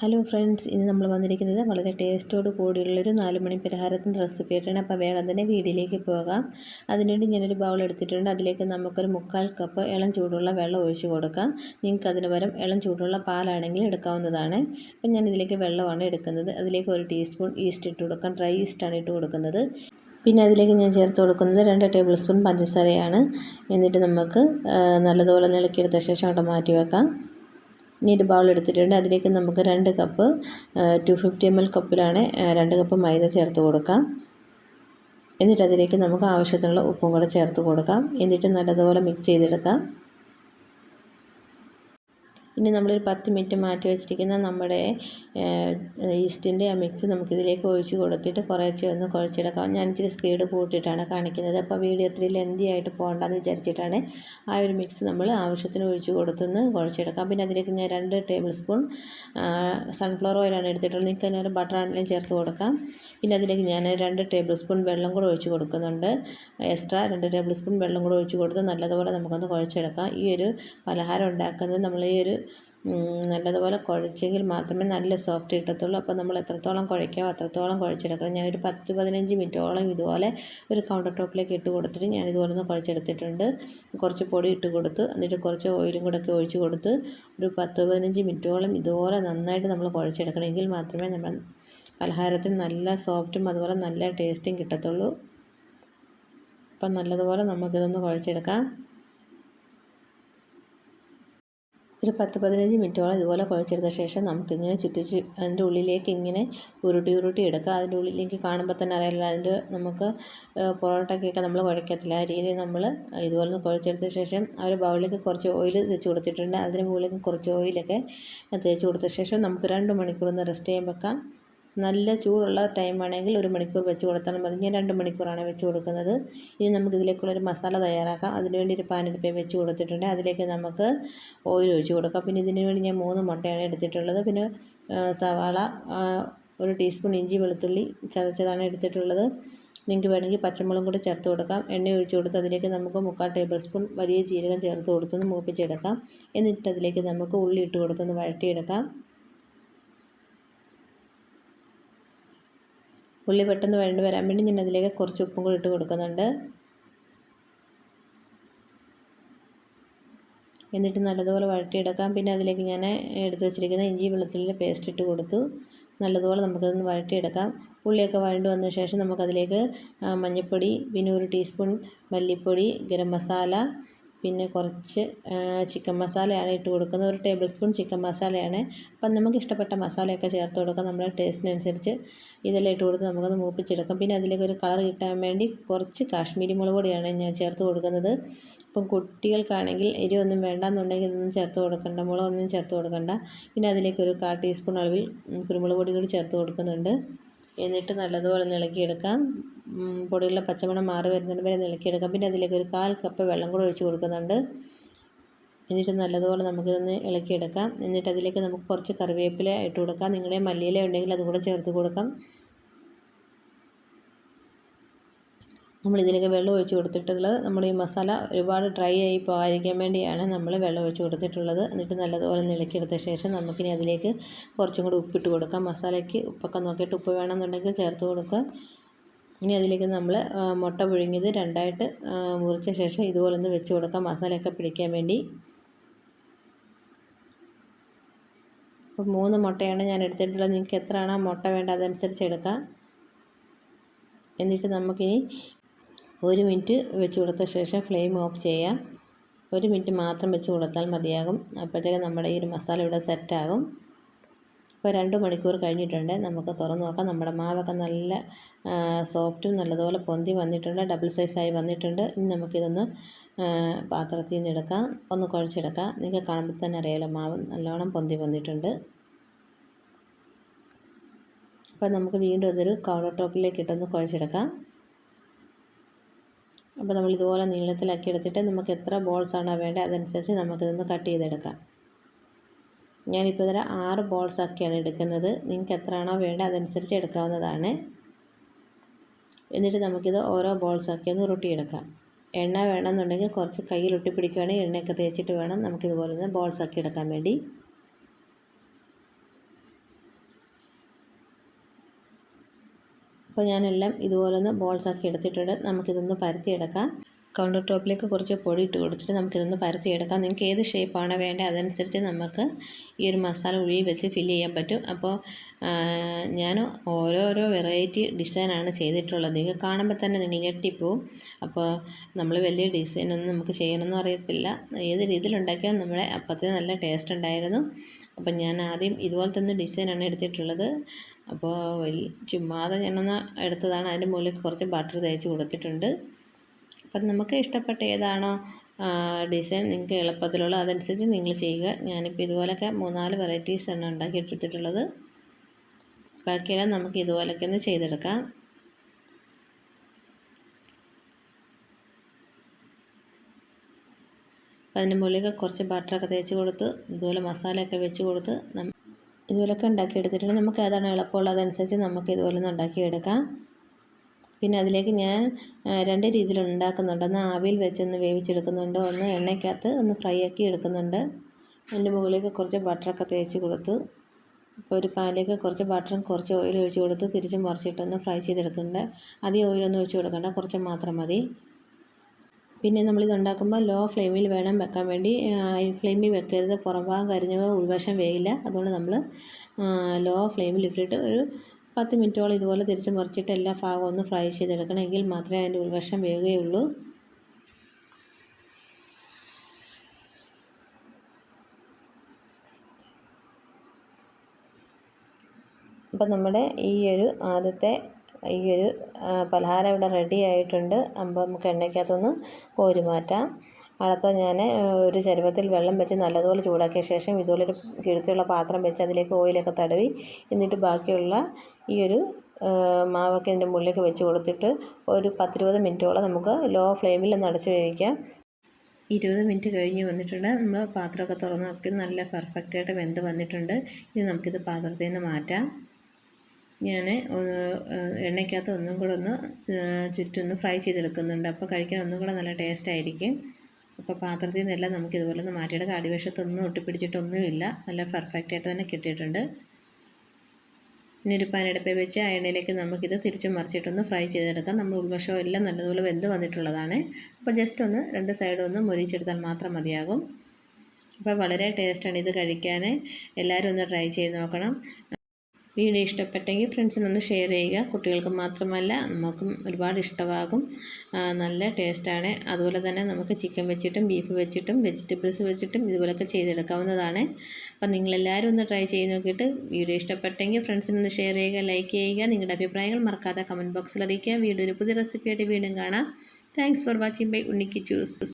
Hello friends ഇന്ന് നമ്മൾ വന്നിരിക്കുന്നത് വളരെ ടേസ്റ്റോട് കൂടിയുള്ളൊരു നാല് മണി പലഹാരത്തിന്റെ റെസിപ്പി ആയിട്ടാണ് അപ്പോൾ വേഗം തന്നെ വീഡിയോയിലേക്ക് പോകാം. അതിനുവേണ്ടി ഞാനൊരു ബൗൾ എടുത്തിട്ടുണ്ട്. അതിലേക്ക് നമുക്കൊരു മുക്കാൽ കപ്പ് ഇളം ചൂടുള്ള വെള്ളം ഒഴിച്ച് കൊടുക്കാം. നിങ്ങൾക്ക് അതിന് പകരം ഇളം ചൂടുള്ള പാലാണെങ്കിൽ എടുക്കാവുന്നതാണ്. അപ്പം ഞാൻ ഇതിലേക്ക് വെള്ളമാണ് എടുക്കുന്നത്. അതിലേക്ക് ഒരു ടീസ്പൂൺ ഈസ്റ്റ് ഇട്ട് കൊടുക്കാം. ഡ്രൈ ഈസ്റ്റാണ് ഇട്ട് കൊടുക്കുന്നത്. പിന്നെ അതിലേക്ക് ഞാൻ ചേർത്ത് കൊടുക്കുന്നത് രണ്ട് ടേബിൾ സ്പൂൺ പഞ്ചസാരയാണ്. എന്നിട്ട് നമുക്ക് നല്ലതുപോലെ നിളക്കിയെടുത്ത ശേഷം അവിടെ മാറ്റി വെക്കാം. ഇനി ബൗൾ എടുത്തിട്ടുണ്ട്. അതിലേക്ക് നമുക്ക് രണ്ട് cup two fifty M L കപ്പിലാണ് രണ്ട് കപ്പ് മൈദ ചേർത്ത് കൊടുക്കാം. എന്നിട്ട് അതിലേക്ക് നമുക്ക് ആവശ്യത്തിനുള്ള ഉപ്പും കൂടെ ചേർത്ത് കൊടുക്കാം. എന്നിട്ട് നല്ലതുപോലെ മിക്സ് ചെയ്തെടുക്കാം. ഇനി നമ്മളൊരു പത്ത് മിനിറ്റ് മാറ്റി വെച്ചിരിക്കുന്ന നമ്മുടെ ഈസ്റ്റിന്റെ ആ മിക്സ് നമുക്കിതിലേക്ക് ഒഴിച്ച് കൊടുത്തിട്ട് കുറേശ്ശെ ഒന്ന് കുഴച്ചെടുക്കാം ഞാൻ ഇച്ചിരി സ്പീഡ് കൂട്ടിയിട്ടാണ് കാണിക്കുന്നത്. അപ്പോൾ വീഡിയോ ഒത്തിരി ലെന്തി ആയിട്ട് പോകണ്ടെന്ന് വിചാരിച്ചിട്ടാണ് ആ ഒരു മിക്സ് നമ്മൾ ആവശ്യത്തിന് ഒഴിച്ച് കൊടുത്തൊന്ന് കുഴച്ചെടുക്കാം. പിന്നെ അതിലേക്ക് ഞാൻ രണ്ട് ടേബിൾ സ്പൂൺ സൺഫ്ലവർ ഓയിലാണ് എടുത്തിട്ടുള്ളത്. നിങ്ങൾക്ക് അതിനൊരു ബട്ടർ ആണെങ്കിലും ചേർത്ത് കൊടുക്കാം. പിന്നെ അതിലേക്ക് ഞാൻ രണ്ട് ടേബിൾ സ്പൂൺ വെള്ളം കൂടെ ഒഴിച്ച് കൊടുക്കുന്നുണ്ട്. എക്സ്ട്രാ രണ്ട് ടേബിൾ സ്പൂൺ വെള്ളം കൂടെ ഒഴിച്ച് കൊടുത്ത് നല്ലതുപോലെ നമുക്കൊന്ന് കുഴച്ചെടുക്കാം. ഈ ഒരു പലഹാരം ഉണ്ടാക്കുന്നത് നമ്മൾ ഈ ഒരു നല്ലതുപോലെ കുഴച്ചെങ്കിൽ മാത്രമേ നല്ല സോഫ്റ്റ് കിട്ടത്തുള്ളൂ. അപ്പോൾ നമ്മൾ എത്രത്തോളം കുഴയ്ക്കാമോ അത്രത്തോളം കുഴച്ചെടുക്കണം. ഞാനൊരു പത്ത് പതിനഞ്ച് മിനിറ്റോളം ഇതുപോലെ ഒരു കൗണ്ടർ ടോപ്പിലേക്ക് ഇട്ട് കൊടുത്തിട്ട് ഞാൻ ഇതുപോലെ ഒന്ന് കുഴച്ചെടുത്തിട്ടുണ്ട്. കുറച്ച് പൊടി ഇട്ട് കൊടുത്ത് എന്നിട്ട് കുറച്ച് ഓയിലും കൂടെ ഒക്കെ ഒഴിച്ച് കൊടുത്ത് ഒരു പത്ത് പതിനഞ്ച് മിനിറ്റോളം ഇതുപോലെ നന്നായിട്ട് നമ്മൾ കുഴച്ചെടുക്കണമെങ്കിൽ മാത്രമേ നമ്മൾ പലഹാരത്തിന് നല്ല സോഫ്റ്റും അതുപോലെ നല്ല ടേസ്റ്റും കിട്ടത്തുള്ളൂ. അപ്പം നല്ലതുപോലെ നമുക്കിതൊന്ന് കുഴച്ചെടുക്കാം. ഒരു പത്ത് പതിനഞ്ച് മിനിറ്റോളം ഇതുപോലെ കുഴച്ചെടുത്ത ശേഷം നമുക്കിങ്ങനെ ചുറ്റിച്ച് അതിന്റെ ഉള്ളിലേക്ക് ഇങ്ങനെ ഉരുട്ടി ഉരുട്ടി എടുക്കുക അതിന്റെ ഉള്ളിലേക്ക് കാണുമ്പോൾ തന്നെ അറിയാമല്ലോ അതിന്റെ നമുക്ക് പൊറോട്ടയ്ക്കൊക്കെ നമ്മൾ കുഴക്കത്തില്ല. ആ രീതിയിൽ നമ്മൾ ഇതുപോലെ കുഴച്ചെടുത്ത ശേഷം ആ ഒരു ബൗളിലേക്ക് കുറച്ച് ഓയിൽ തേച്ച് കൊടുത്തിട്ടുണ്ട്. അതിന് മുകളിലേക്ക് കുറച്ച് ഓയിലൊക്കെ തേച്ച് കൊടുത്ത ശേഷം നമുക്ക് രണ്ട് മണിക്കൂർ ഒന്ന് റെസ്റ്റ് ചെയ്യാൻ വെക്കാം. നല്ല ചൂടുള്ള ടൈമാണെങ്കിൽ ഒരു മണിക്കൂർ വെച്ച് കൊടുത്താൽ മതി. ഞാൻ രണ്ട് മണിക്കൂറാണ് വെച്ച് കൊടുക്കുന്നത്. ഇനി നമുക്ക് ഇതിലേക്കുള്ളൊരു മസാല തയ്യാറാക്കാം. അതിനുവേണ്ടി ഒരു പാൻ എടുപ്പ് വെച്ച് കൊടുത്തിട്ടുണ്ട്. അതിലേക്ക് നമുക്ക് ഓയിൽ ഒഴിച്ച് കൊടുക്കാം. പിന്നെ ഇതിന് വേണ്ടി ഞാൻ മൂന്ന് മുട്ടയാണ് എടുത്തിട്ടുള്ളത്. പിന്നെ സവാള ഒരു ടീസ്പൂൺ ഇഞ്ചി വെളുത്തുള്ളി ചതച്ചതാണ് എടുത്തിട്ടുള്ളത്. നിങ്ങൾക്ക് വേണമെങ്കിൽ പച്ചമുളകും കൂടി ചേർത്ത് കൊടുക്കാം. എണ്ണ ഒഴിച്ച് കൊടുത്ത് അതിലേക്ക് നമുക്ക് മുക്കാൽ ടേബിൾ സ്പൂൺ വലിയ ജീരകം ചേർത്ത് കൊടുത്തൊന്ന് മൂപ്പിച്ചെടുക്കാം. എന്നിട്ട് അതിലേക്ക് നമുക്ക് ഉള്ളി ഇട്ട് കൊടുത്തൊന്ന് വഴറ്റിയെടുക്കാം. ഉള്ളി പെട്ടെന്ന് വഴണ്ട് വരാൻ വേണ്ടി ഞാൻ അതിലേക്ക് കുറച്ച് ഉപ്പും കൂടി ഇട്ട് കൊടുക്കുന്നുണ്ട്. എന്നിട്ട് നല്ലതുപോലെ വഴറ്റിയെടുക്കാം. പിന്നെ അതിലേക്ക് ഞാൻ എടുത്ത് വെച്ചിരിക്കുന്ന ഇഞ്ചി വെളുത്തുള്ളിയുടെ പേസ്റ്റ് ഇട്ട് കൊടുത്തു. നല്ലതുപോലെ നമുക്കതൊന്ന് വഴറ്റിയെടുക്കാം. ഉള്ളിയൊക്കെ വഴണ്ട് വന്ന ശേഷം നമുക്കതിലേക്ക് മഞ്ഞൾപ്പൊടി പിന്നെ ഒരു ടീസ്പൂൺ മല്ലിപ്പൊടി ഗരം മസാല പിന്നെ കുറച്ച് ചിക്കൻ മസാലയാണ് ഇട്ട് കൊടുക്കുന്നത്. ഒരു ടേബിൾ സ്പൂൺ ചിക്കൻ മസാലയാണ്. അപ്പം നമുക്ക് ഇഷ്ടപ്പെട്ട മസാലയൊക്കെ ചേർത്ത് കൊടുക്കാം. നമ്മുടെ ടേസ്റ്റിനനുസരിച്ച് ഇതെല്ലാം ഇട്ട് കൊടുത്ത് നമുക്കത് മൂപ്പിച്ചെടുക്കാം. പിന്നെ അതിലേക്ക് ഒരു കളർ കിട്ടാൻ വേണ്ടി കുറച്ച് കാശ്മീരി മുളക് പൊടിയാണ് ഞാൻ ചേർത്ത് കൊടുക്കുന്നത്. ഇപ്പം കുട്ടികൾക്കാണെങ്കിൽ എരിവൊന്നും വേണ്ടാന്നുണ്ടെങ്കിൽ ഇതൊന്നും ചേർത്ത് കൊടുക്കണ്ട. മുളകൊന്നും ചേർത്ത് കൊടുക്കണ്ട. പിന്നെ അതിലേക്ക് ഒരു കാ ടീസ്പൂൺ അളവിൽ കുരുമുളക് പൊടി കൂടി ചേർത്ത് കൊടുക്കുന്നുണ്ട്. എന്നിട്ട് നല്ലതുപോലെ ഇളക്കിയെടുക്കാം പൊടിയുള്ള പച്ചമണം മാറി വരുന്നതിന് വരെ ഇളക്കിയെടുക്കാം പിന്നെ അതിലേക്ക് ഒരു കാൽ കപ്പ് വെള്ളം കൂടെ ഒഴിച്ച് കൊടുക്കുന്നുണ്ട്. എന്നിട്ട് നല്ലതുപോലെ നമുക്കിതൊന്ന് ഇളക്കിയെടുക്കാം. എന്നിട്ട് അതിലേക്ക് നമുക്ക് കുറച്ച് കറിവേപ്പില ഇട്ട് കൊടുക്കാം. നിങ്ങളുടെ മല്ലിയില ഉണ്ടെങ്കിൽ അതും കൂടെ ചേർത്ത് കൊടുക്കാം. നമ്മൾ ഇതിലേക്ക് വെള്ളം ഒഴിച്ച് കൊടുത്തിട്ടുള്ളത് നമ്മൾ ഈ മസാല ഒരുപാട് ഡ്രൈ ആയി പോകാതിരിക്കാൻ വേണ്ടിയാണ് നമ്മൾ വെള്ളം ഒഴിച്ച് കൊടുത്തിട്ടുള്ളത്. എന്നിട്ട് നല്ലതുപോലെ ഇളക്കിയെടുത്ത ശേഷം നമുക്കിനി അതിലേക്ക് കുറച്ചും കൂടി ഉപ്പിട്ട് കൊടുക്കാം. മസാലയ്ക്ക് ഉപ്പൊക്കെ നോക്കിയിട്ട് ഉപ്പ് വേണമെന്നുണ്ടെങ്കിൽ ചേർത്ത് കൊടുക്കുക. ഇനി അതിലേക്ക് നമ്മൾ മുട്ട പുഴുങ്ങിയത് രണ്ടായിട്ട് മുറിച്ച ശേഷം ഇതുപോലെ ഒന്ന് വെച്ച് കൊടുക്കാം. മസാലയൊക്കെ പിടിക്കാൻ വേണ്ടി. അപ്പോൾ മൂന്ന് മുട്ടയാണ് ഞാൻ എടുത്തിട്ടുള്ളത്. നിങ്ങൾക്ക് എത്രയാണ് മുട്ട വേണ്ട അതനുസരിച്ച് എടുക്കാം. എന്നിട്ട് നമുക്കിനി ഒരു മിനിറ്റ് വെച്ച് കൊടുത്ത ശേഷം ഫ്ലെയിം ഓഫ് ചെയ്യാം. ഒരു മിനിറ്റ് മാത്രം വെച്ച് കൊടുത്താൽ മതിയാകും. അപ്പോഴത്തേക്ക് നമ്മുടെ ഈ ഒരു മസാല ഇവിടെ സെറ്റാകും ഇപ്പോൾ രണ്ട് മണിക്കൂർ കഴിഞ്ഞിട്ടുണ്ട്. നമുക്ക് തുറന്ന് നോക്കാം. നമ്മുടെ മാവൊക്കെ നല്ല സോഫ്റ്റും നല്ലതുപോലെ പൊന്തി വന്നിട്ടുണ്ട്. ഡബിൾ സൈസായി വന്നിട്ടുണ്ട്. ഇനി നമുക്കിതൊന്ന് പാത്രത്തിൽ നിന്ന് എടുക്കാം. ഒന്ന് കുഴച്ചെടുക്കാം. നിങ്ങൾക്ക് കാണുമ്പോൾ തന്നെ അറിയാമല്ലോ മാവ് നല്ലോണം പൊന്തി വന്നിട്ടുണ്ട്. അപ്പോൾ നമുക്ക് വീണ്ടും അതൊരു കൗണ്ടർ ടോപ്പിലേക്ക് ഇട്ടൊന്ന് കുഴച്ചെടുക്കാം. അപ്പോൾ നമ്മൾ ഇതുപോലെ നീളത്തിലാക്കി എടുത്തിട്ട് നമുക്ക് എത്ര ബോൾസാണോ വേണ്ടത് അതനുസരിച്ച് നമുക്കിതൊന്ന് കട്ട് ചെയ്തെടുക്കാം. ഞാനിപ്പോൾ ഇതിൽ ആറ് ബോൾസ് ആക്കിയാണ് എടുക്കുന്നത്. നിങ്ങൾക്ക് എത്രയാണോ വേണ്ടത് അതനുസരിച്ച് എടുക്കാവുന്നതാണ്. എന്നിട്ട് നമുക്കിത് ഓരോ ബോൾസ് ആക്കി ഒന്ന് ഉരുട്ടിയെടുക്കാം എണ്ണ വേണമെന്നുണ്ടെങ്കിൽ കുറച്ച് കയ്യിൽ ഒട്ടിപ്പിടിക്കുകയാണെങ്കിൽ എണ്ണയൊക്കെ തേച്ചിട്ട് വേണം നമുക്കിതുപോലെ ഒന്ന് ബോൾസ് ആക്കി എടുക്കാൻ വേണ്ടി. അപ്പോൾ ഞാനെല്ലാം ഇതുപോലെ ഒന്ന് ബോൾസാക്കി എടുത്തിട്ടുണ്ട്. നമുക്കിതൊന്ന് പരത്തിയെടുക്കാം. കൗണ്ടർ ടോപ്പിലേക്ക് കുറച്ച് പൊടി ഇട്ട് കൊടുത്തിട്ട് നമുക്കിതൊന്ന് പരത്തിയെടുക്കാം. നിങ്ങൾക്ക് ഏത് ഷേപ്പാണ് വേണ്ടത് അതനുസരിച്ച് നമുക്ക് ഈ ഒരു മസാല ഉഴി വെച്ച് ഫില്ല് ചെയ്യാൻ പറ്റും. അപ്പോൾ ഞാൻ ഓരോരോ വെറൈറ്റി ഡിസൈനാണ് ചെയ്തിട്ടുള്ളത്. നിങ്ങൾക്ക് കാണുമ്പോൾ തന്നെ നിങ്ങൾ ഞെട്ടിപ്പോവും. അപ്പോൾ നമ്മൾ വലിയ ഡിസൈനൊന്നും നമുക്ക് ചെയ്യണമെന്ന് അറിയത്തില്ല. ഏത് രീതിയിൽ ഉണ്ടാക്കിയാൽ നമ്മുടെ അപ്പത്തിന് നല്ല ടേസ്റ്റ് ഉണ്ടായിരുന്നു. അപ്പം ഞാൻ ആദ്യം ഇതുപോലത്തെ ഒന്ന് ഡിസൈനാണ് എടുത്തിട്ടുള്ളത്. അപ്പോൾ വലിയ ചുമ്മാതെ ഞാനൊന്ന് എടുത്തതാണ്. അതിന്റെ മുകളിൽ കുറച്ച് ബട്ടർ തേച്ച് കൊടുത്തിട്ടുണ്ട്. അപ്പം നമുക്ക് ഇഷ്ടപ്പെട്ട ഏതാണോ ഡിസൈൻ നിങ്ങൾക്ക് എളുപ്പത്തിലുള്ള അതനുസരിച്ച് നിങ്ങൾ ചെയ്യുക. ഞാനിപ്പോൾ ഇതുപോലൊക്കെ മൂന്നാൽ വെറൈറ്റീസ് ആണ് ഉണ്ടാക്കി എടുത്തിട്ടുള്ളത് ബാക്കിയെല്ലാം നമുക്ക് ഇതുപോലൊക്കെ ഒന്ന് ചെയ്തെടുക്കാം. അപ്പം അതിന്റെ മുകളിലൊക്കെ കുറച്ച് ബട്ടറൊക്കെ തേച്ച് കൊടുത്ത് ഇതുപോലെ മസാലയൊക്കെ വെച്ച് കൊടുത്ത് ഇതുപോലൊക്കെ ഉണ്ടാക്കിയെടുത്തിട്ടുണ്ട്. നമുക്ക് ഏതാണ് എളുപ്പമുള്ളത്? അതനുസരിച്ച് നമുക്ക് ഇതുപോലെ ഒന്ന് ഉണ്ടാക്കിയെടുക്കാം. പിന്നെ അതിലേക്ക് ഞാൻ രണ്ട് രീതിയിൽ ഉണ്ടാക്കുന്നുണ്ട്. ഒന്ന് ആവിയിൽ വെച്ചൊന്ന് വേവിച്ചെടുക്കുന്നുണ്ട്. ഒന്ന് എണ്ണയ്ക്കകത്ത് ഒന്ന് ഫ്രൈ ആക്കി എടുക്കുന്നുണ്ട്. അതിന്റെ മുകളിലേക്ക് കുറച്ച് ബട്ടറൊക്കെ തേച്ച് കൊടുത്തു. ഇപ്പോൾ ഒരു പാനിലേക്ക് കുറച്ച് ബട്ടറും കുറച്ച് ഓയിലും ഒഴിച്ച് കൊടുത്ത്. തിരിച്ചും മറിച്ചിട്ടൊന്ന് ഫ്രൈ ചെയ്തെടുക്കുന്നുണ്ട്. അധികം ഓയിലൊന്നും ഒഴിച്ച് കൊടുക്കണ്ട. കുറച്ച് മാത്രം മതി. പിന്നെ നമ്മളിത് ഉണ്ടാക്കുമ്പോൾ ലോ ഫ്ലെയിമിൽ വേണം വെക്കാൻ വേണ്ടി. ഹൈ ഫ്ലെയിമിൽ വെക്കരുത്. പുറംഭാഗം കരിഞ്ഞ ഉൾവശം വേയില്ല. അതുകൊണ്ട് നമ്മൾ ലോ ഫ്ലെയിമിൽ ഇട്ടിട്ട് ഒരു പത്ത് മിനിറ്റോളം ഇതുപോലെ തിരിച്ച് മറിച്ചിട്ട് എല്ലാ ഭാഗവും ഒന്ന് ഫ്രൈ ചെയ്തെടുക്കണമെങ്കിൽ മാത്രമേ അതിന്റെ ഉൾവശം വേകുകയുള്ളൂ അപ്പം നമ്മുടെ ഈ ഒരു ആദ്യത്തെ ഈ ഒരു പലഹാരം ഇവിടെ റെഡി ആയിട്ടുണ്ട്. അപ്പം നമുക്ക് എണ്ണയ്ക്കകത്തൊന്ന് കോരി മാറ്റാം. അടുത്ത ഞാൻ ഒരു ചരുവത്തിൽ വെള്ളം വെച്ച് നല്ലതുപോലെ ചൂടാക്കിയ ശേഷം ഇതുപോലൊരു കിഴുത്തുള്ള പാത്രം വെച്ച് അതിലേക്ക് ഓയിലൊക്കെ തടവി എന്നിട്ട് ബാക്കിയുള്ള ഈ ഒരു മാവൊക്കെ ഇതിന്റെ മുകളിലേക്ക് വെച്ച് കൊടുത്തിട്ട് ഒരു പത്തിരുപത് മിനിറ്റോളം നമുക്ക് ലോ ഫ്ലെയിമിൽ ഒന്ന് അടച്ച് വേവിക്കാം. ഇരുപത് മിനിറ്റ് കഴിഞ്ഞ് വന്നിട്ടുണ്ട്. നമ്മൾ പാത്രമൊക്കെ തുറന്ന് നോക്കി. നല്ല പെർഫെക്റ്റായിട്ട് വെന്ത് വന്നിട്ടുണ്ട്. ഇനി നമുക്കിത് പാത്രത്തിൽ നിന്ന് മാറ്റാം. ഞാൻ എണ്ണയ്ക്കകത്ത് ഒന്നും കൂടെ ഒന്ന് ചുറ്റൊന്ന് ഫ്രൈ ചെയ്തെടുക്കുന്നുണ്ട്. അപ്പോൾ കഴിക്കാൻ ഒന്നും കൂടെ നല്ല ടേസ്റ്റ് ആയിരിക്കും. അപ്പോൾ പാത്രത്തിൽ നിന്നെല്ലാം നമുക്ക് ഇതുപോലെ ഒന്ന് മാറ്റിയെടുക്കാം അടിവശത്തൊന്നും ഒട്ടിപ്പിടിച്ചിട്ടൊന്നുമില്ല. നല്ല പെർഫെക്റ്റ് ആയിട്ട് തന്നെ കിട്ടിയിട്ടുണ്ട്. ഇനി ഒരു പാനെടുപ്പ് വെച്ച് ആ എണ്ണയിലേക്ക് നമുക്കിത് തിരിച്ചു മറിച്ചിട്ടൊന്ന് ഫ്രൈ ചെയ്തെടുക്കാം. നമ്മൾ ഉൾവശവും എല്ലാം നല്ലതുപോലെ വെന്ത് വന്നിട്ടുള്ളതാണ്. അപ്പോൾ ജസ്റ്റ് ഒന്ന് രണ്ട് സൈഡും ഒന്ന് മുരിച്ചെടുത്താൽ മാത്രം മതിയാകും. അപ്പോൾ വളരെ ടേസ്റ്റാണ് ഇത് കഴിക്കാൻ എല്ലാവരും ഒന്ന് ട്രൈ ചെയ്ത് നോക്കണം. വീഡിയോ ഇഷ്ടപ്പെട്ടെങ്കിൽ ഫ്രണ്ട്സിനൊന്ന് ഷെയർ ചെയ്യുക. കുട്ടികൾക്ക് മാത്രമല്ല നമുക്കും ഒരുപാട് ഇഷ്ടമാകും. നല്ല ടേസ്റ്റാണ്. അതുപോലെ തന്നെ നമുക്ക് ചിക്കൻ വെച്ചിട്ടും ബീഫ് വെച്ചിട്ടും വെജിറ്റബിൾസ് വെച്ചിട്ടും ഇതുപോലൊക്കെ ചെയ്തെടുക്കാവുന്നതാണ്. അപ്പം നിങ്ങളെല്ലാവരും ഒന്ന് ട്രൈ ചെയ്ത് നോക്കിയിട്ട് വീഡിയോ ഇഷ്ടപ്പെട്ടെങ്കിൽ ഫ്രണ്ട്സിനൊന്ന് ഷെയർ ചെയ്യുക ലൈക്ക് ചെയ്യുക. നിങ്ങളുടെ അഭിപ്രായങ്ങൾ മറക്കാതെ കമന്റ് ബോക്സിൽ അറിയിക്കുക. വീഡിയോ ഒരു പുതിയ റെസിപ്പിയായിട്ട് വീണ്ടും കാണാം. താങ്ക്സ് ഫോർ വാച്ചിങ് ബൈ ഉണ്ണിക്ക് ചൂസ്